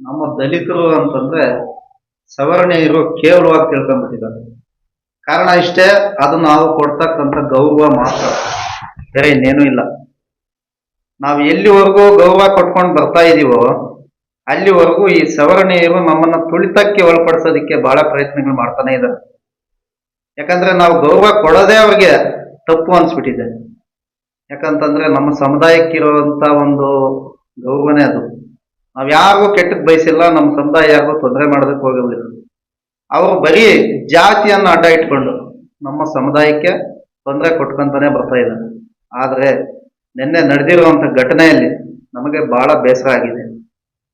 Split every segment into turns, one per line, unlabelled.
ನಮ್ಮ ದಲಿತರು ಅಂತಂದ್ರೆ ಸವರ್ಣೀಯರು ಕೇವಲವಾಗಿ ತಿಳ್ಕೊಂಡ್ಬಿಟ್ಟಿದ್ದಾರೆ. ಕಾರಣ ಇಷ್ಟೇ ಅದು ನಾವು ಕೊಡ್ತಕ್ಕಂಥ ಗೌರವ ಮಾತ್ರ. ಬೇರೆ ಇನ್ನೇನು ಇಲ್ಲ. ನಾವು ಎಲ್ಲಿವರೆಗೂ ಗೌರವ ಕೊಟ್ಕೊಂಡು ಬರ್ತಾ ಇದೀವೋ, ಅಲ್ಲಿವರೆಗೂ ಈ ಸವರ್ಣೀಯರು ನಮ್ಮನ್ನ ತುಳಿತಕ್ಕೆ ಒಳಪಡಿಸೋದಕ್ಕೆ ಬಹಳ ಪ್ರಯತ್ನಗಳು ಮಾಡ್ತಾನೆ ಇದ್ದಾರೆ. ಯಾಕಂದ್ರೆ ನಾವು ಗೌರವ ಕೊಡೋದೇ ಅವ್ರಿಗೆ ತಪ್ಪು ಅನ್ಸ್ಬಿಟ್ಟಿದೆ. ಯಾಕಂತಂದ್ರೆ ನಮ್ಮ ಸಮುದಾಯಕ್ಕಿರುವಂತ ಒಂದು ಗೌರವನೇ ಅದು. ನಾವ್ ಯಾರಿಗೂ ಕೆಟ್ಟದ್ ಬಯಸಿಲ್ಲ ನಮ್ಮ ಸಮುದಾಯ ಯಾರಿಗೂ ತೊಂದರೆ ಮಾಡೋದಕ್ಕೆ ಹೋಗೋದಿಲ್ಲ ಅವರು ಬರೀ ಜಾತಿಯನ್ನು ಅಡ್ಡ ಇಟ್ಕೊಂಡು ನಮ್ಮ ಸಮುದಾಯಕ್ಕೆ ತೊಂದರೆ ಕೊಟ್ಕೊಂತಾನೆ ಬರ್ತಾ ಇದ್ದಾರೆ. ಆದರೆ ನಿನ್ನೆ ನಡೆದಿರುವಂಥ ಘಟನೆಯಲ್ಲಿ ನಮಗೆ ಬಹಳ ಬೇಸರ ಆಗಿದೆ.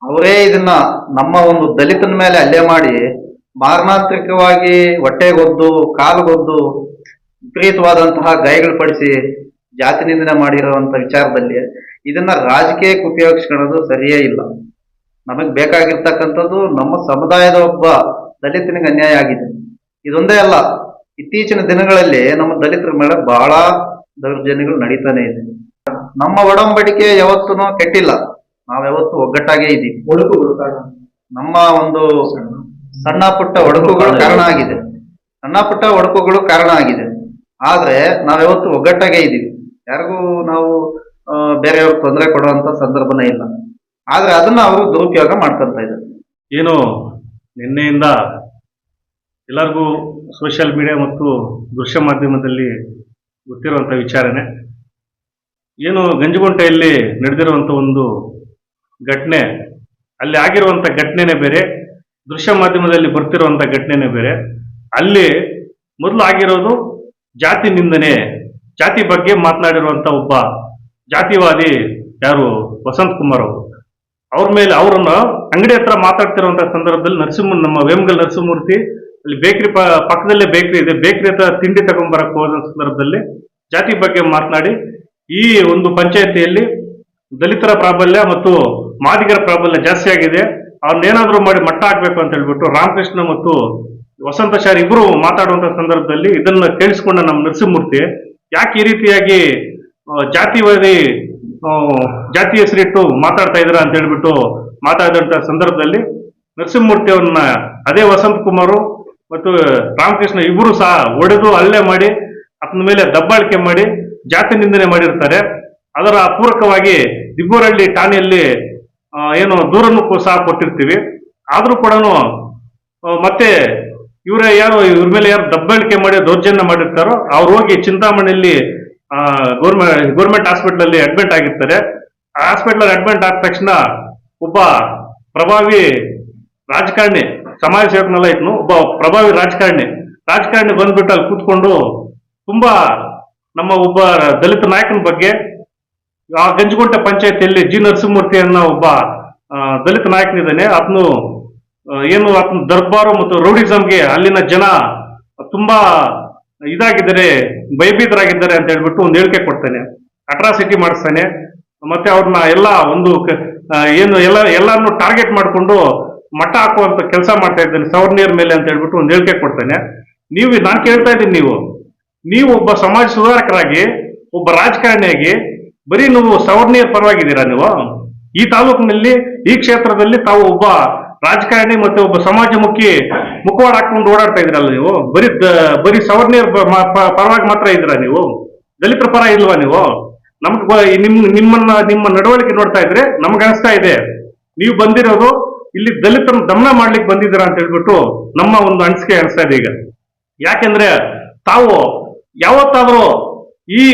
ಅವರೇ ಇದನ್ನ ನಮ್ಮ ಒಂದು ದಲಿತನ ಮೇಲೆ ಹಲ್ಲೆ ಮಾಡಿ ಮಾರಣಾಂತಿಕವಾಗಿ ಹೊಟ್ಟೆಗೊದ್ದು, ಕಾಲುಗೊದ್ದು, ವಿಪರೀತವಾದಂತಹ ಗಾಯಗಳು ಪಡಿಸಿ ಜಾತಿ ನಿಂದನೆ ಮಾಡಿರುವಂತ ವಿಚಾರದಲ್ಲಿ ಇದನ್ನ ರಾಜಕೀಯಕ್ಕೆ ಉಪಯೋಗಿಸ್ಕೊಳ್ಳೋದು ಸರಿಯೇ ಇಲ್ಲ. ನಮಗ್ ಬೇಕಾಗಿರ್ತಕ್ಕಂಥದ್ದು ನಮ್ಮ ಸಮುದಾಯದ ಒಬ್ಬ ದಲಿತನಿಗೆ ಅನ್ಯಾಯ ಆಗಿದೆ. ಇದೊಂದೇ ಅಲ್ಲ ಇತ್ತೀಚಿನ ದಿನಗಳಲ್ಲಿ ನಮ್ಮ ದಲಿತರ ಮೇಲೆ ಬಹಳ ದೌರ್ಜನ್ಯಗಳು ನಡೀತಾನೆ ಇದೆ. ನಮ್ಮ ಒಡಂಬಡಿಕೆ ಯಾವತ್ತೂ ಕೆಟ್ಟಿಲ್ಲ ನಾವು ಯಾವತ್ತು ಒಗ್ಗಟ್ಟಾಗೇ ಇದ್ದೀವಿ
ಒಡಕುಗಳು
ನಮ್ಮ ಒಂದು ಸಣ್ಣ ಪುಟ್ಟ ಒಡಕುಗಳು ಕಾರಣ ಆಗಿದೆ. ಸಣ್ಣ ಪುಟ್ಟ ಒಡಕುಗಳು ಕಾರಣ ಆಗಿದೆ. ಆದ್ರೆ ನಾವ್ಯಾವತ್ತು ಒಗ್ಗಟ್ಟಾಗೇ ಇದ್ದೀವಿ ಯಾರಿಗೂ ನಾವು ಬೇರೆಯವ್ರಿಗೆ ತೊಂದರೆ ಕೊಡುವಂತ ಸಂದರ್ಭನೇ ಇಲ್ಲ. ಆದ್ರೆ ಅದನ್ನ ಅವರು ದುರುಪಯೋಗ ಮಾಡ್ಕೊಂತ ಇದ್ದಾರೆ.
ಏನು, ನಿನ್ನೆಯಿಂದ ಎಲ್ಲರಿಗೂ ಸೋಷಿಯಲ್ ಮೀಡಿಯಾ ಮತ್ತು ದೃಶ್ಯ ಮಾಧ್ಯಮದಲ್ಲಿ ಗೊತ್ತಿರುವಂಥ ವಿಚಾರನೆ ಏನು, ಗಂಜಗುಂಟೆಯಲ್ಲಿ ನಡೆದಿರುವಂಥ ಒಂದು ಘಟನೆ, ಅಲ್ಲಿ ಆಗಿರುವಂಥ ಘಟನೆನೇ ಬೇರೆ, ದೃಶ್ಯ ಮಾಧ್ಯಮದಲ್ಲಿ ಬರ್ತಿರುವಂಥ ಘಟನೆನೇ ಬೇರೆ. ಅಲ್ಲಿ ಮೊದಲು ಆಗಿರೋದು ಜಾತಿ ನಿಂದನೆ, ಜಾತಿ ಬಗ್ಗೆ ಮಾತನಾಡಿರುವಂಥ ಒಬ್ಬ ಜಾತಿವಾದಿ ಯಾರು, ವಸಂತ್ ಕುಮಾರ್ ಅವರು. ಅವ್ರ ಮೇಲೆ ಅವರನ್ನು ಅಂಗಡಿ ಹತ್ರ ಮಾತಾಡ್ತಿರುವಂತ ಸಂದರ್ಭದಲ್ಲಿ ನರಸಿಂಹ ನಮ್ಮ ವೇಮಗಲ್ ನರಸಿಂಹಮೂರ್ತಿ, ಅಲ್ಲಿ ಬೇಕರಿ ಪಕ್ಕದಲ್ಲೇ ಬೇಕರಿ ಇದೆ. ಬೇಕರಿ ಹತ್ರ ತಿಂಡಿ ತಗೊಂಡ್ಬರಕ್ ಹೋದ ಸಂದರ್ಭದಲ್ಲಿ ಜಾತಿ ಬಗ್ಗೆ ಮಾತನಾಡಿ, ಈ ಒಂದು ಪಂಚಾಯತಿಯಲ್ಲಿ ದಲಿತರ ಪ್ರಾಬಲ್ಯ ಮತ್ತು ಮಾದಿಗರ ಪ್ರಾಬಲ್ಯ ಜಾಸ್ತಿ ಆಗಿದೆ. ಅವ್ರನ್ನೇನಾದ್ರೂ ಮಾಡಿ ಮಟ್ಟ ಹಾಕ್ಬೇಕು ಅಂತ ಹೇಳ್ಬಿಟ್ಟು ರಾಮಕೃಷ್ಣ ಮತ್ತು ವಸಂತಚಾರಿ ಇಬ್ಬರು ಮಾತಾಡುವಂತ ಸಂದರ್ಭದಲ್ಲಿ ಇದನ್ನ ಕೇಳಿಸ್ಕೊಂಡ ನಮ್ಮ ನರಸಿಂಹಮೂರ್ತಿ, ಯಾಕೆ ಈ ರೀತಿಯಾಗಿ ಜಾತಿವಾದಿ ಜಾತಿ ಹೆಸರಿಟ್ಟು ಮಾತಾಡ್ತಾ ಇದ್ರ ಅಂತ ಹೇಳ್ಬಿಟ್ಟು ಮಾತಾಡಿದಂತ ಸಂದರ್ಭದಲ್ಲಿ ನರಸಿಂಹಮೂರ್ತಿ ಅವ್ರನ್ನ ಅದೇ ವಸಂತ್ ಕುಮಾರು ಮತ್ತು ರಾಮಕೃಷ್ಣ ಇಬ್ಬರು ಸಹ ಒಡೆದು ಹಲ್ಲೆ ಮಾಡಿ ಅದನ ಮೇಲೆ ದಬ್ಬಾಳಿಕೆ ಮಾಡಿ, ಜಾತಿ ನಿಂದನೆ ಮಾಡಿರ್ತಾರೆ. ಅದರ ಪೂರಕವಾಗಿ ದಿಬ್ಬೂರಹಳ್ಳಿ ಠಾಣೆಯಲ್ಲಿ ಏನು ದೂರನ್ನು ಸಹ ಕೊಟ್ಟಿರ್ತೀವಿ. ಆದರೂ ಕೂಡ ಮತ್ತೆ ಇವರೇ ಯಾರು, ಇವ್ರ ಮೇಲೆ ಯಾರು ದಬ್ಬಾಳಿಕೆ ಮಾಡಿ ದೌರ್ಜನ್ಯ ಮಾಡಿರ್ತಾರೋ, ಅವ್ರು ಹೋಗಿ ಚಿಂತಾಮಣಿಯಲ್ಲಿ ಗೌರ್ಮೆಂಟ್ ಗೌರ್ಮೆಂಟ್ ಹಾಸ್ಪಿಟಲ್ ಅಲ್ಲಿ ಅಡ್ಮಿಟ್ ಆಗಿರ್ತಾರೆ. ಹಾಸ್ಪಿಟಲ್ ಅಡ್ಮಿಟ್ ಆದ ತಕ್ಷಣ ಒಬ್ಬ ಪ್ರಭಾವಿ ರಾಜಕಾರಣಿ, ಸಮಾಜ ಸೇವಕನೆಲ್ಲ ಇತ್ತು ಒಬ್ಬ ಪ್ರಭಾವಿ ರಾಜಕಾರಣಿ. ರಾಜಕಾರಣಿ ಬಂದ್ಬಿಟ್ಟು ಅಲ್ಲಿ ಕೂತ್ಕೊಂಡು ತುಂಬಾ ನಮ್ಮ ಒಬ್ಬ ದಲಿತ ನಾಯಕನ ಬಗ್ಗೆ ಆ ಗಂಜಗುಂಟೆ ಪಂಚಾಯತಿಯಲ್ಲಿ ಜಿ ನರಸಿಂಹಮೂರ್ತಿ ಅನ್ನೋ ಒಬ್ಬ ದಲಿತ ನಾಯಕನಿದ್ದಾನೆ. ಆತನು ಏನು ಆತನ ದರ್ಬಾರು ಮತ್ತು ರೌಡಿಸಂಗೆ ಅಲ್ಲಿನ ಜನ ತುಂಬಾ ಇದಾಗಿದ್ದಾರೆ, ಭಯಭೀತರಾಗಿದ್ದಾರೆ ಅಂತ ಹೇಳ್ಬಿಟ್ಟು ಒಂದು ಹೇಳಿಕೆ ಕೊಡ್ತಾನೆ. ಅಟ್ರಾಸಿಟಿ ಮಾಡಿಸ್ತಾನೆ. ಮತ್ತೆ ಅವ್ರನ್ನ ಎಲ್ಲ ಒಂದು ಏನು ಎಲ್ಲ ಎಲ್ಲರನ್ನು ಟಾರ್ಗೆಟ್ ಮಾಡಿಕೊಂಡು ಮಠ ಹಾಕುವಂತ ಕೆಲಸ ಮಾಡ್ತಾ ಇದ್ದಾನೆ ಸವರ್ಣಿಯರ್ ಮೇಲೆ ಅಂತ ಹೇಳ್ಬಿಟ್ಟು ಒಂದು ಹೇಳಿಕೆ ಕೊಡ್ತಾನೆ. ನೀವು, ನಾನು ಕೇಳ್ತಾ ಇದ್ದೀನಿ ನೀವು. ನೀವು ಒಬ್ಬ ಸಮಾಜ ಸುಧಾರಕರಾಗಿ, ಒಬ್ಬ ರಾಜಕಾರಣಿಯಾಗಿ, ಬರೀ ನೀವು ಸವರ್ಣಿಯರ್ ಪರವಾಗಿದ್ದೀರಾ ನೀವು? ಈ ತಾಲೂಕಿನಲ್ಲಿ, ಈ ಕ್ಷೇತ್ರದಲ್ಲಿ ತಾವು ಒಬ್ಬ ರಾಜಕಾರಣಿ ಮತ್ತೆ ಒಬ್ಬ ಸಮಾಜಮುಖಿ ಮುಖವಾಡ ಹಾಕೊಂಡು ಓಡಾಡ್ತಾ ಇದ್ರಲ್ಲ ನೀವು? ಬರೀ ಬರೀ ಸವರ್ಣೀಯರ ಪರವಾಗಿ ಮಾತ್ರ ಇದ್ದೀರಾ ನೀವು? ದಲಿತರ ಪರ ಇಲ್ವಾ ನೀವು? ನಮ್ಗೆ ನಿಮ್, ನಿಮ್ಮನ್ನ, ನಿಮ್ಮ ನಡವಳಿಕೆ ನೋಡ್ತಾ ಇದ್ರೆ ನಮ್ಗೆ ಅನಿಸ್ತಾ ಇದೆ. ನೀವು ಬಂದಿರೋದು ಇಲ್ಲಿ ದಲಿತರನ್ನು ದಮನ ಮಾಡ್ಲಿಕ್ಕೆ ಬಂದಿದ್ದೀರಾ ಅಂತ ಹೇಳ್ಬಿಟ್ಟು ನಮ್ಮ ಒಂದು ಅನಿಸಿಕೆ ಅನಿಸ್ತಾ ಇದೆ ಈಗ. ಯಾಕೆಂದ್ರೆ ತಾವು ಯಾವತ್ತಾದ್ರೂ ಈ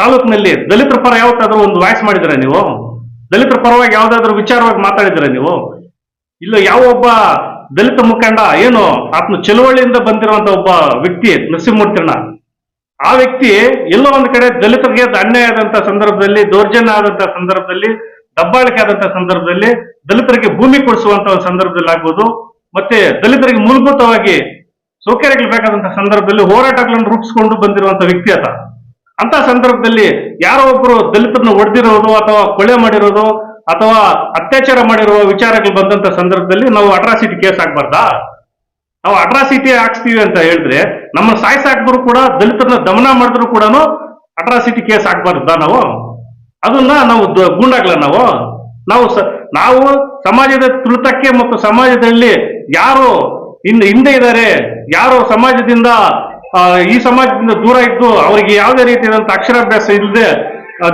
ತಾಲೂಕಿನಲ್ಲಿ ದಲಿತರ ಪರ ಯಾವತ್ತಾದ್ರೂ ಒಂದು ವಾಯ್ಸ್ ಮಾಡಿದಿರ ನೀವು? ದಲಿತರ ಪರವಾಗಿ ಯಾವ್ದಾದ್ರು ವಿಚಾರವಾಗಿ ಮಾತಾಡಿದಿರ ನೀವು? ಇಲ್ಲ ಯಾವ ಒಬ್ಬ ದಲಿತ ಮುಖಂಡ, ಏನು ಆತನ ಚಳುವಳಿಯಿಂದ ಬಂದಿರುವಂತ ಒಬ್ಬ ವ್ಯಕ್ತಿ ನರಸಿಂಹಮೂರ್ತಿಯನ್ನ, ಆ ವ್ಯಕ್ತಿ ಎಲ್ಲೋ ಒಂದ್ ಕಡೆ ದಲಿತರಿಗೆ ಅನ್ಯಾಯ ಆದಂತ ಸಂದರ್ಭದಲ್ಲಿ, ದೌರ್ಜನ್ಯ ಆದಂತ ಸಂದರ್ಭದಲ್ಲಿ, ದಬ್ಬಾಳಿಕೆ ಆದಂತ ಸಂದರ್ಭದಲ್ಲಿ ದಲಿತರಿಗೆ ಭೂಮಿ ಕೊಡಿಸುವಂತ ಒಂದು ಸಂದರ್ಭದಲ್ಲಿ ಆಗ್ಬೋದು, ಮತ್ತೆ ದಲಿತರಿಗೆ ಮೂಲಭೂತವಾಗಿ ಸೌಕರ್ಯಗಳು ಬೇಕಾದಂತಹ ಸಂದರ್ಭದಲ್ಲಿ ಹೋರಾಟಗಳನ್ನು ರೂಪಿಸಿಕೊಂಡು ಬಂದಿರುವಂತ ವ್ಯಕ್ತಿ ಆತ. ಅಂತ ಸಂದರ್ಭದಲ್ಲಿ ಯಾರೋ ಒಬ್ರು ದಲಿತರನ್ನ ಒಡೆದಿರೋದು ಅಥವಾ ಕೊಳೆ ಮಾಡಿರೋದು ಅಥವಾ ಅತ್ಯಾಚಾರ ಮಾಡಿರುವ ವಿಚಾರಗಳು ಬಂದಂತ ಸಂದರ್ಭದಲ್ಲಿ ನಾವು ಅಟ್ರಾಸಿಟಿ ಕೇಸ್ ಆಗ್ಬಾರ್ದಾ? ನಾವು ಅಟ್ರಾಸಿಟಿ ಹಾಕ್ಸ್ತೀವಿ ಅಂತ ಹೇಳಿದ್ರೆ ನಮ್ಮ ಸಾಯಿಸಾಕ್ದ್ರು ಕೂಡ ದಲಿತರನ್ನ ದಮನ ಮಾಡಿದ್ರು ಕೂಡ ಅಟ್ರಾಸಿಟಿ ಕೇಸ್ ಆಗ್ಬಾರ್ದಾ ನಾವು? ಅದನ್ನ ನಾವು ಗೂಂಡಾಗ್ಲ ನಾವು? ನಾವು ನಾವು ಸಮಾಜದ ತುಳಿತಕ್ಕೆ ಮತ್ತು ಸಮಾಜದಲ್ಲಿ ಯಾರು ಹಿಂದೆ ಹಿಂದೆ ಇದ್ದಾರೆ, ಯಾರು ಸಮಾಜದಿಂದ ಈ ಸಮಾಜದಿಂದ ದೂರ ಇದ್ದು ಅವರಿಗೆ ಯಾವುದೇ ರೀತಿಯಾದಂತಹ ಅಕ್ಷರಾಭ್ಯಾಸ ಇಲ್ಲದೆ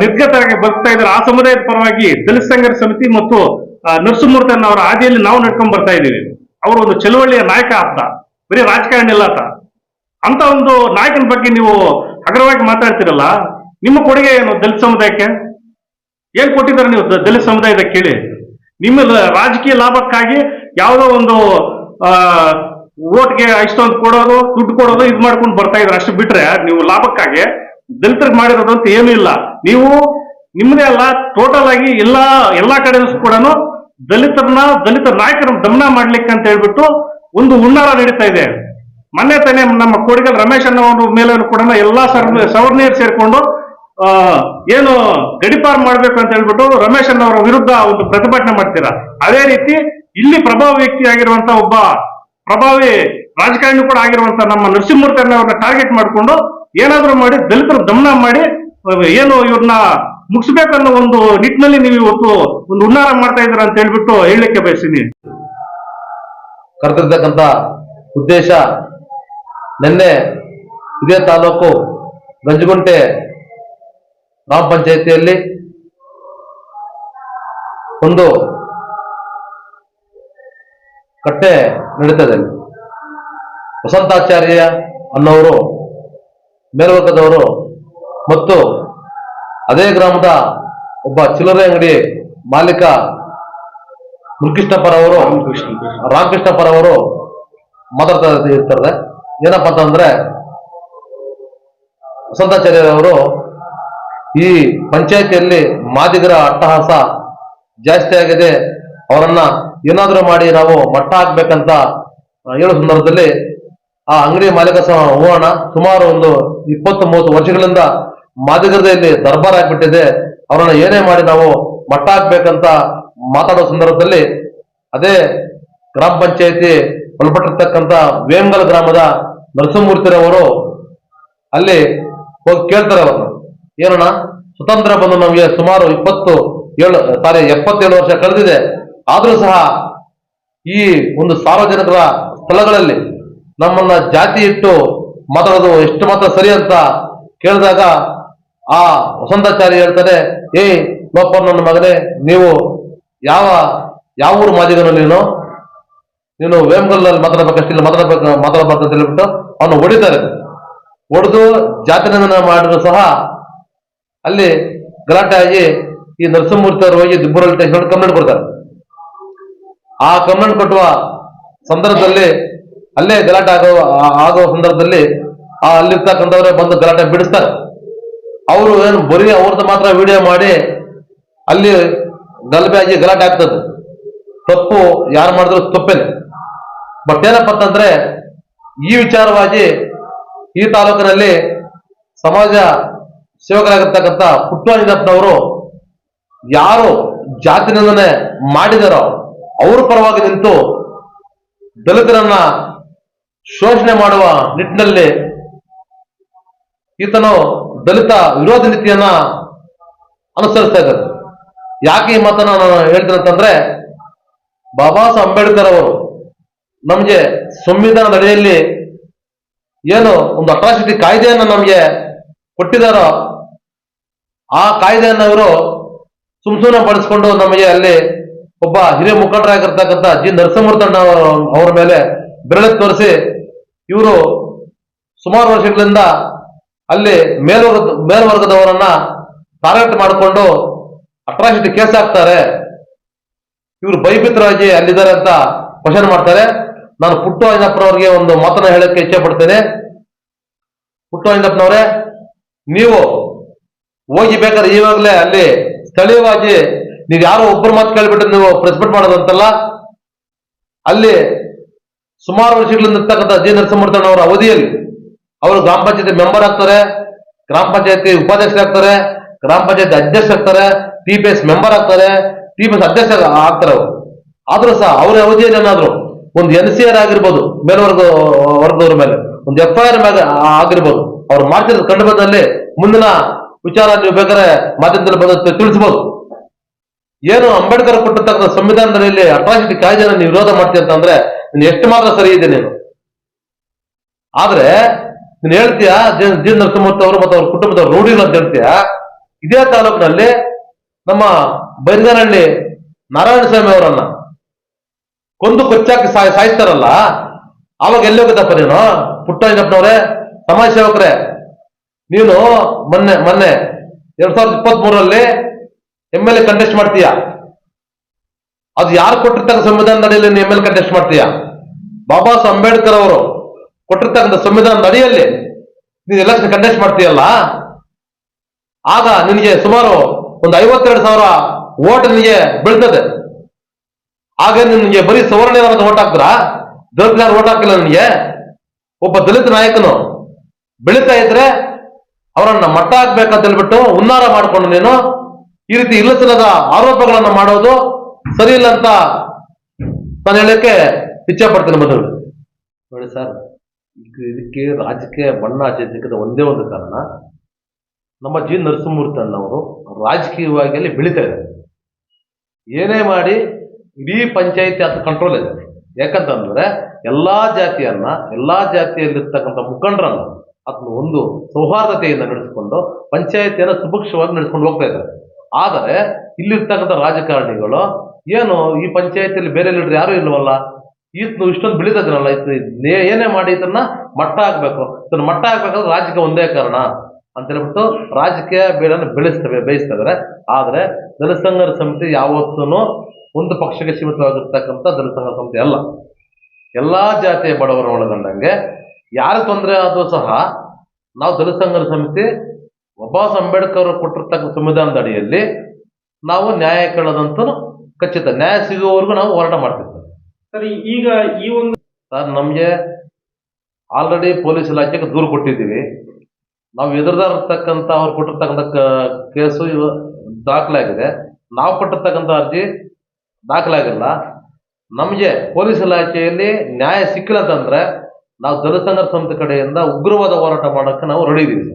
ನಿರ್ಗತರಾಗಿ ಬರ್ತಾ ಇದ್ದಾರೆ. ಆ ಸಮುದಾಯದ ಪರವಾಗಿ ದಲಿತ ಸಂಘರ್ಷ ಸಮಿತಿ ಮತ್ತು ನರಸಿಂಹಮೂರ್ತನ್ ಅವರ ಹಾದಿಯಲ್ಲಿ ನಾವು ನಡ್ಕೊಂಡ್ ಬರ್ತಾ ಇದ್ದೀವಿ. ಅವರು ಒಂದು ಚಳುವಳಿಯ ನಾಯಕ ಆತ ಬರೀ ರಾಜಕಾರಣಿ ಇಲ್ಲ ಆತ. ಅಂತ ಒಂದು ನಾಯಕನ ಬಗ್ಗೆ ನೀವು ಹಗರವಾಗಿ ಮಾತಾಡ್ತಿರಲ್ಲ, ನಿಮ್ಮ ಕೊಡುಗೆ ಏನು ದಲಿತ ಸಮುದಾಯಕ್ಕೆ? ಏನ್ ಕೊಟ್ಟಿದ್ದಾರೆ ನೀವು ದಲಿತ ಸಮುದಾಯದ ಕೇಳಿ. ನಿಮ್ಮ ರಾಜಕೀಯ ಲಾಭಕ್ಕಾಗಿ ಯಾವುದೋ ಒಂದು ಓಟ್ಗೆ ಇಷ್ಟೊಂದು ಕೊಡೋದು, ದುಡ್ಡು ಕೊಡೋದು ಇದು ಮಾಡ್ಕೊಂಡು ಬರ್ತಾ ಇದ್ರೆ ಅಷ್ಟು ಬಿಟ್ರೆ ನೀವು ಲಾಭಕ್ಕಾಗಿ ದಲಿತರಿಗೆ ಮಾಡಿರೋದು ಅಂತ ಏನೂ ಇಲ್ಲ. ನೀವು ನಿಮ್ಮದೇ ಅಲ್ಲ ಟೋಟಲ್ ಆಗಿ ಎಲ್ಲ, ಎಲ್ಲಾ ಕಡೆ ಕೂಡ ದಲಿತರನ್ನ, ದಲಿತ ನಾಯಕರನ್ನ ದಮನ ಮಾಡ್ಲಿಕ್ಕೆ ಅಂತ ಹೇಳ್ಬಿಟ್ಟು ಒಂದು ಹುನ್ನಾರ ನಡೀತಾ ಇದೆ. ಮೊನ್ನೆ ತಾನೇ ನಮ್ಮ ಕೋಡಿಗಲ್ ರಮೇಶ್ ಅನ್ನೋ ಮೇಲೆ ಕೂಡ ಎಲ್ಲಾ ಸರ್ ಸವರ್ಣೀಯರು ಸೇರ್ಕೊಂಡು ಏನು ಗಡಿಪಾರ್ ಮಾಡ್ಬೇಕು ಅಂತ ಹೇಳ್ಬಿಟ್ಟು ರಮೇಶ್ ಅನ್ನೋರ ವಿರುದ್ಧ ಒಂದು ಪ್ರತಿಭಟನೆ ಮಾಡ್ತೀರಾ? ಅದೇ ರೀತಿ ಇಲ್ಲಿ ಪ್ರಭಾವ ವ್ಯಕ್ತಿ ಆಗಿರುವಂತ ಒಬ್ಬ ಪ್ರಭಾವಿ ರಾಜಕಾರಣಿ ಕೂಡ ಆಗಿರುವಂತ ನಮ್ಮ ನರಸಿಂಹಮೂರ್ತಿ ಅನ್ನೋರನ್ನ ಟಾರ್ಗೆಟ್ ಮಾಡಿಕೊಂಡು ಏನಾದ್ರೂ ಮಾಡಿ, ದಲಿತರ ದಮನ ಮಾಡಿ ಏನು ಇವ್ರನ್ನ ಮುಗಿಸ್ಬೇಕನ್ನೋ ಒಂದು ನಿಟ್ಟಿನಲ್ಲಿ ನೀವು ಇವತ್ತು ಒಂದು ಉನ್ನಾರ ಮಾಡ್ತಾ ಇದ್ದೀರಾ ಅಂತ ಹೇಳ್ಬಿಟ್ಟು ಹೇಳಲಿಕ್ಕೆ ಬಯಸ್ತೀನಿ.
ಕರೆದಿರ್ತಕ್ಕಂಥ ಉದ್ದೇಶ ನಿನ್ನೆ ಇದೇ ತಾಲೂಕು ಗಂಜಗುಂಟೆ ಗ್ರಾಮ ಪಂಚಾಯತಿಯಲ್ಲಿ ಒಂದು ಕಟ್ಟೆ ನಡೀತದೆ ವಸಂತಾಚಾರ್ಯ ಅನ್ನೋರು ಮೇಲ್ವರ್ಗದವರು ಮತ್ತು ಅದೇ ಗ್ರಾಮದ ಒಬ್ಬ ಚಿಲ್ಲರೆ ಅಂಗಡಿ ಮಾಲೀಕ ಮುಲ್ಕೃಷ್ಣಪ್ಪರವರು ರಾಮಕೃಷ್ಣಪ್ಪರವರು ಮಾತಾಡ್ತಾ ಇರ್ತಾರೆ. ಏನಪ್ಪ ಅಂತಂದ್ರೆ ವಸಂತಾಚಾರ್ಯರವರು ಈ ಪಂಚಾಯತಿಯಲ್ಲಿ ಮಾದಿಗರ ಅಟ್ಟಹಾಸ ಜಾಸ್ತಿ ಆಗಿದೆ. ಅವರನ್ನ ಏನಾದರೂ ಮಾಡಿ ನಾವು ಮಟ್ಟ ಹಾಕ್ಬೇಕಂತ ಹೇಳೋ ಸಂದರ್ಭದಲ್ಲಿ ಆ ಅಂಗಡಿ ಮಾಲೀಕ ಸಹ ಸುಮಾರು ಒಂದು ಇಪ್ಪತ್ತು ಮೂವತ್ತು ವರ್ಷಗಳಿಂದ ಮಾದಿಗರದಲ್ಲಿ ದರ್ಬಾರ್ ಆಗ್ಬಿಟ್ಟಿದೆ. ಅವರನ್ನ ಏನೇ ಮಾಡಿ ನಾವು ಮಟ್ಟ ಹಾಕ್ಬೇಕಂತ ಮಾತಾಡೋ ಸಂದರ್ಭದಲ್ಲಿ ಅದೇ ಗ್ರಾಮ ಪಂಚಾಯತಿ ಒಳಪಟ್ಟಿರ್ತಕ್ಕಂಥ ವೇಮಗಲ್ ಗ್ರಾಮದ ನರಸಿಂಹಮೂರ್ತಿರವರು ಅಲ್ಲಿ ಹೋಗಿ ಕೇಳ್ತಾರೆ ಅವ್ರನ್ನ. ಏನೋಣ ಸ್ವತಂತ್ರ ಬಂದು ನಮಗೆ ಸುಮಾರು ಇಪ್ಪತ್ತು ಏಳು, ಸಾರಿ ಎಪ್ಪತ್ತೇಳು ವರ್ಷ ಕಳೆದಿದೆ. ಆದರೂ ಸಹ ಈ ಒಂದು ಸಾರ್ವಜನಿಕರ ಸ್ಥಳಗಳಲ್ಲಿ ನಮ್ಮನ್ನ ಜಾತಿ ಇಟ್ಟು ಮಾತಾಡೋದು ಎಷ್ಟು ಮಾತ್ರ ಸರಿ ಅಂತ ಕೇಳಿದಾಗ ಆ ವಸಂತಾಚಾರಿ ಹೇಳ್ತಾರೆ ಏಯ್ ಲೋಪ ನನ್ನ ಮಗನೇ, ನೀವು ಯಾವ ಯಾವ ಊರು ಮಾದಿಗನು ನೀನು? ನೀನು ವೇಮಗಲ್ನಲ್ಲಿ ಮಾತಾಡಬೇಕಷ್ಟು ಇಲ್ಲಿ, ಮಾತಾಡಬೇಕು, ಮಾತಾಡಬಾರ್ದು ಅಂತ ಹೇಳ್ಬಿಟ್ಟು ಅವನು ಹೊಡಿತಾರೆ. ಹೊಡೆದು ಜಾತಿ ನಿಂದನೆ ಮಾಡಿದ್ರು ಸಹ ಅಲ್ಲಿ ಗಲಾಟೆ ಆಗಿ ಈ ನರಸಿಂಹಮೂರ್ತಿ ಅವರು ಹೋಗಿ ದಿಬ್ಬರಲ್ಲಿ ಕಂಪ್ಲೇಂಟ್ ಕೊಡ್ತಾರೆ. ಆ ಕಂಪ್ಲೇಂಟ್ ಕೊಟ್ಟುವ ಸಂದರ್ಭದಲ್ಲಿ ಅಲ್ಲೇ ಗಲಾಟೆ ಆಗೋ ಆಗೋ ಸಂದರ್ಭದಲ್ಲಿ ಆ, ಅಲ್ಲಿರ್ತಕ್ಕಂಥವ್ರೆ ಬಂದು ಗಲಾಟೆ ಬಿಡಿಸ್ತಾರೆ. ಅವರು ಏನು ಬರೀ ಅವ್ರದ್ದು ಮಾತ್ರ ವಿಡಿಯೋ ಮಾಡಿ ಅಲ್ಲಿ ಗಲಭೆ ಆಗಿ ಗಲಾಟೆ ಆಗ್ತದೆ. ತಪ್ಪು ಯಾರು ಮಾಡಿದ್ರು ತಪ್ಪೇನೆ. ಬಟ್ ಏನಪ್ಪ ಅಂತಂದ್ರೆ, ಈ ವಿಚಾರವಾಗಿ ಈ ತಾಲೂಕಿನಲ್ಲಿ ಸಮಾಜ ಸೇವಕರಾಗಿರ್ತಕ್ಕಂಥ ಪುಟ್ಟುವಂಜಪ್ಪನವರು ಯಾರು ಜಾತಿ ನಿಂದನೆ ಮಾಡಿದಾರೋ, ಅವ್ರ ಪರವಾಗಿ ನಿಂತು ದಲಿತರನ್ನ ಶೋಷಣೆ ಮಾಡುವ ನಿಟ್ಟಿನಲ್ಲಿ ಈತನು ದಲಿತ ವಿರೋಧ ನೀತಿಯನ್ನ ಅನುಸರಿಸ್ತಾ ಇದ್ದಾರೆ ಯಾಕೆ ಈ ಮಾತನ್ನ ನಾನು ಹೇಳ್ತೀನಿ ಅಂತಂದ್ರೆ, ಬಾಬಾ ಸಾಹೇಬ್ ಅಂಬೇಡ್ಕರ್ ಅವರು ನಮಗೆ ಸಂವಿಧಾನದ ಅಡಿಯಲ್ಲಿ ಏನು ಒಂದು ಅಟ್ರಾಸಿಟಿ ಕಾಯ್ದೆಯನ್ನು ನಮಗೆ ಕೊಟ್ಟಿದ್ದಾರೋ, ಆ ಕಾಯ್ದೆಯನ್ನು ಅವರು ಸುಮ್ ಸುಮ್ಮನೆ ನಮಗೆ ಅಲ್ಲಿ ಒಬ್ಬ ಹಿರಿಯ ಮುಖಂಡರಾಗಿರ್ತಕ್ಕಂಥ ಜಿ ನರಸಿಂಹಮೂರ್ತಣ್ಣ ಅವರ ಮೇಲೆ ಬೆರಳೆತ್ತಿ ತೋರಿಸಿ, ಇವರು ಸುಮಾರು ವರ್ಷಗಳಿಂದ ಅಲ್ಲಿ ಮೇಲ್ವರ್ಗ, ಮೇಲ್ವರ್ಗದವರನ್ನ ಟಾರ್ಗೆಟ್ ಮಾಡಿಕೊಂಡು ಅಟ್ರಾಸಿಟಿ ಕೇಸ್ ಹಾಕ್ತಾರೆ. ಇವರು ಭಯಭೀತರಾಗಿ ಅಲ್ಲಿದ್ದಾರೆ ಅಂತ ಕ್ವಶನ್ ಮಾಡ್ತಾರೆ. ನಾನು ಪುಟ್ಟು ಅಂಜಪ್ಪನವ್ರಿಗೆ ಒಂದು ಮಾತನ್ನ ಹೇಳಕ್ಕೆ ಇಚ್ಛೆ ಪಡ್ತೇನೆ. ಪುಟ್ಟು ಅಂಜಪ್ಪನವರೇ ನೀವು ಹೋಗಿ ಬೇಕಾದ್ರೆ ಈವಾಗಲೇ ಅಲ್ಲಿ ಸ್ಥಳೀಯವಾಗಿ ನೀವು ಯಾರೋ ಒಬ್ಬರು ಮಾತು ಕೇಳಿಬಿಟ್ಟು ನೀವು ಪ್ರೆಸ್ಮಿಟ್ ಮಾಡೋದಂತಲ್ಲ, ಅಲ್ಲಿ ಸುಮಾರು ವರ್ಷಗಳಿಂದ ಇರ್ತಕ್ಕಂಥ ಜಿ ನರಸಿಂಹಮೂರ್ತಣ್ಣವರ ಅವಧಿಯಲ್ಲಿ ಅವರು ಗ್ರಾಮ ಪಂಚಾಯತಿ ಮೆಂಬರ್ ಆಗ್ತಾರೆ, ಗ್ರಾಮ ಪಂಚಾಯತಿ ಉಪಾಧ್ಯಕ್ಷರಾಗ್ತಾರೆ ಗ್ರಾಮ ಪಂಚಾಯತಿ ಅಧ್ಯಕ್ಷರಾಗ್ತಾರೆ ಟಿ ಪಿ ಎಸ್ ಮೆಂಬರ್ ಆಗ್ತಾರೆ ಟಿ ಪಿ ಎಸ್ ಅಧ್ಯಕ್ಷ ಆಗ್ತಾರೆ ಅವರು. ಆದ್ರೂ ಸಹ ಅವರ ಅವಧಿಯಲ್ಲಿ ಏನಾದ್ರು ಒಂದು ಎನ್ ಸಿ ಆರ್ ಆಗಿರ್ಬೋದು, ಮೇಲ್ವರ್ಗ, ವರ್ಗದವ್ರ ಮೇಲೆ, ಒಂದು ಎಫ್ ಐ ಆರ್ ಮೇಲೆ ಆಗಿರ್ಬೋದು, ಅವ್ರು ಮಾಡ್ತಿರೋದು ಕಂಡು ಬಂದಲ್ಲಿ ಮುಂದಿನ ವಿಚಾರ ನೀವು ಬೇಕಾದ್ರೆ ಮಾಧ್ಯಮದಲ್ಲಿ ಬಂದಂತೆ ತಿಳಿಸ್ಬೋದು. ಏನು ಅಂಬೇಡ್ಕರ್ ಕೊಟ್ಟಿರ್ತಕ್ಕಂಥ ಸಂವಿಧಾನದಲ್ಲಿ ಅಟ್ರಾಸಿಟಿ ಕಾಯ್ದೆಯನ್ನು ವಿರೋಧ ಮಾಡ್ತೀವಿ ಅಂತಂದ್ರೆ ನೀನು ಎಷ್ಟು ಮಾತ್ರ ಸರಿ ಇದೆ ನೀನು? ಆದ್ರೆ ನೀನು ಹೇಳ್ತೀಯ, ಜಿ ನರಸಿಂಹಮೂರ್ತಿ ಅವರು ಮತ್ತು ಅವ್ರ ಕುಟುಂಬದವ್ರು ರೂಢಿನ ಅಂತ ಹೇಳ್ತೀಯ? ಇದೇ ತಾಲೂಕಿನಲ್ಲಿ ನಮ್ಮ ಬೈರ್ಗನಹಳ್ಳಿ ನಾರಾಯಣ ಸ್ವಾಮಿ ಅವರನ್ನ ಕೊಂದು ಕೊಚ್ಚಾಕಿ ಸಾಯ್ ಸಾಯಿಸ್ತಾರಲ್ಲ ಆವಾಗ ಎಲ್ಲಿ ಹೋಗುತ್ತಪ್ಪ ನೀನು? ಪುಟ್ಟಯ್ಯನಪ್ಪನವ್ರೆ ಸಮಾಜ ಸೇವಕರೇ, ನೀನು ಮೊನ್ನೆ ಮೊನ್ನೆ ಎರಡ್ ಸಾವಿರದ ಇಪ್ಪತ್ತ್ ಮೂರರಲ್ಲಿ ಎಂ ಎಲ್ ಎ ಕಂಟೆಸ್ಟ್ ಮಾಡ್ತೀಯ? ಅದು ಯಾರು ಕೊಟ್ಟಿರ್ತಕ್ಕ ಸಂವಿಧಾನದ ಅಡಿಯಲ್ಲಿ ನೀನು ಎಂ ಎಲ್ ಕಂಟೆಸ್ಟ್ ಮಾಡ್ತೀಯಾ? ಬಾಬಾ ಸಾಹೇಬ್ ಅಂಬೇಡ್ಕರ್ ಅವರು ಕೊಟ್ಟಿರ್ತಕ್ಕಂಥ ಸಂವಿಧಾನದ ಅಡಿಯಲ್ಲಿ ನೀನು ಎಲೆಕ್ಷನ್ ಕಂಟೆಸ್ಟ್ ಮಾಡ್ತೀಯಲ್ಲ? ಆಗ ನಿನಗೆ ಸುಮಾರು ಒಂದು ಐವತ್ತೆರಡು ಸಾವಿರ ಓಟ್ ನಿನಗೆ ಬೀಳ್ತದೆ. ಆಗ ನಿನಗೆ ಬರೀ ಸವರ್ಣ ಓಟ್ ಹಾಕ್ತಾರ? ದಲಿತ ಓಟ್ ಹಾಕಿಲ್ಲ ನಿನಗೆ? ಒಬ್ಬ ದಲಿತ ನಾಯಕನು ಬೆಳೀತಾ ಇದ್ರೆ ಅವರನ್ನ ಮಟ್ಟ ಹಾಕ್ಬೇಕಂತ ಹೇಳ್ಬಿಟ್ಟು ಉನ್ನಾರ ಮಾಡ್ಕೊಂಡು ನೀನು ಈ ರೀತಿ ಇಲ್ಲಸಲ್ಲದ ಆರೋಪಗಳನ್ನು ಮಾಡೋದು ಸರಿ ಇಲ್ಲ ಅಂತ ನಾನು ಹೇಳಕ್ಕೆ ಇಚ್ಛೆ ಪಡ್ತೇನೆ ಮೊದಲು ನೋಡಿ ಸರ್ ಇದಕ್ಕೆ ರಾಜಕೀಯ ಬಣ್ಣ ಹಚ್ಚಿದ್ದಕ್ಕೆ ಒಂದೇ ಒಂದು ಕಾರಣ. ನಮ್ಮ ಜಿ ನರಸಿಂಹಮೂರ್ತಿ ಅಣ್ಣವರು ರಾಜಕೀಯವಾಗಿ ಅಲ್ಲಿ ಬೆಳೀತಾ ಇದ್ದಾರೆ. ಏನೇ ಮಾಡಿ ಇಡೀ ಪಂಚಾಯಿತಿ ಅದು ಕಂಟ್ರೋಲ್ ಇದೆ. ಯಾಕಂತಂದ್ರೆ ಎಲ್ಲಾ ಜಾತಿಯನ್ನ, ಎಲ್ಲಾ ಜಾತಿಯಲ್ಲಿರ್ತಕ್ಕಂಥ ಮುಖಂಡರನ್ನು ಅದನ್ನ ಒಂದು ಸೌಹಾರ್ದತೆಯಿಂದ ನಡೆಸಿಕೊಂಡು ಪಂಚಾಯಿತಿಯನ್ನ ಸುಭಿಕ್ಷವಾಗಿ ನಡೆಸ್ಕೊಂಡು ಹೋಗ್ತಾ ಇದ್ದಾರೆ. ಆದರೆ ಇಲ್ಲಿರ್ತಕ್ಕಂಥ ರಾಜಕಾರಣಿಗಳು ಏನು ಈ ಪಂಚಾಯತಿಯಲ್ಲಿ ಬೇರೆ ಲೀಡರ್ ಯಾರು ಇಲ್ವಲ್ಲ? ಈತನು ಇಷ್ಟೊಂದು ಬೆಳೀತದ್ರಲ್ಲ ನೇ- ಏನೇ ಮಾಡಿ ಇದನ್ನ ಮಟ್ಟ ಹಾಕ್ಬೇಕು. ಇದನ್ನ ಮಟ್ಟ ಹಾಕ್ಬೇಕಂದ್ರೆ ರಾಜಕೀಯ ಒಂದೇ ಕಾರಣ ಅಂತ ಹೇಳ್ಬಿಟ್ಟು ರಾಜಕೀಯ ಬೇಡನ್ನು ಬೆಳೆಸ್ತವೆ ಬೇಯಿಸ್ತವೆ ಆದ್ರೆ ಜನಸಂಘರ ಸಮಿತಿ ಯಾವತ್ತೂ ಒಂದು ಪಕ್ಷಕ್ಕೆ ಸೀಮಿತವಾಗಿರ್ತಕ್ಕಂಥ ಜನಸಂಘ ಸಮಿತಿ ಅಲ್ಲ. ಎಲ್ಲಾ ಜಾತಿಯ ಬಡವರ ಒಳಗೊಂಡಂಗೆ ಯಾರು ತೊಂದರೆ ಆದರೂ ಸಹ ನಾವು ದಲಿತ ಸಮಿತಿ ಬಾಬಾ ಸಾಹೇಬ್ ಅಂಬೇಡ್ಕರ್ ಅವರು ಕೊಟ್ಟಿರ್ತಕ್ಕಂಥ ಸಂವಿಧಾನದ ಅಡಿಯಲ್ಲಿ ನಾವು ನ್ಯಾಯ ಕೇಳೋದಂತೂ ಖಚಿತ. ನ್ಯಾಯ ಸಿಗುವವರೆಗೂ ನಾವು ಹೋರಾಟ ಮಾಡ್ತೀವಿ
ಸರ್ ಈಗ ಈ ಒಂದು
ಸರ್ ನಮಗೆ ಆಲ್ರೆಡಿ ಪೊಲೀಸ್ ಇಲಾಖೆಗೆ ದೂರು ಕೊಟ್ಟಿದ್ದೀವಿ. ನಾವು ಎದುರ್ದಾರ್ತಕ್ಕಂಥ ಅವ್ರು ಕೊಟ್ಟಿರ್ತಕ್ಕಂಥ ಕೇಸು ಇವ ದಾಖಲಾಗಿದೆ. ನಾವು ಕೊಟ್ಟಿರ್ತಕ್ಕಂಥ ಅರ್ಜಿ ದಾಖಲಾಗಿಲ್ಲ. ನಮಗೆ ಪೊಲೀಸ್ ಇಲಾಖೆಯಲ್ಲಿ ನ್ಯಾಯ ಸಿಕ್ಕಿಲ್ಲ ಅಂತಂದ್ರೆ ನಾವು ಜನಸಂಘರ್ಷ ಸಮಿತಿ ಕಡೆಯಿಂದ ಉಗ್ರವಾದ ಹೋರಾಟ ಮಾಡೋಕ್ಕೆ ನಾವು ರೆಡಿ ಇದ್ದೀವಿ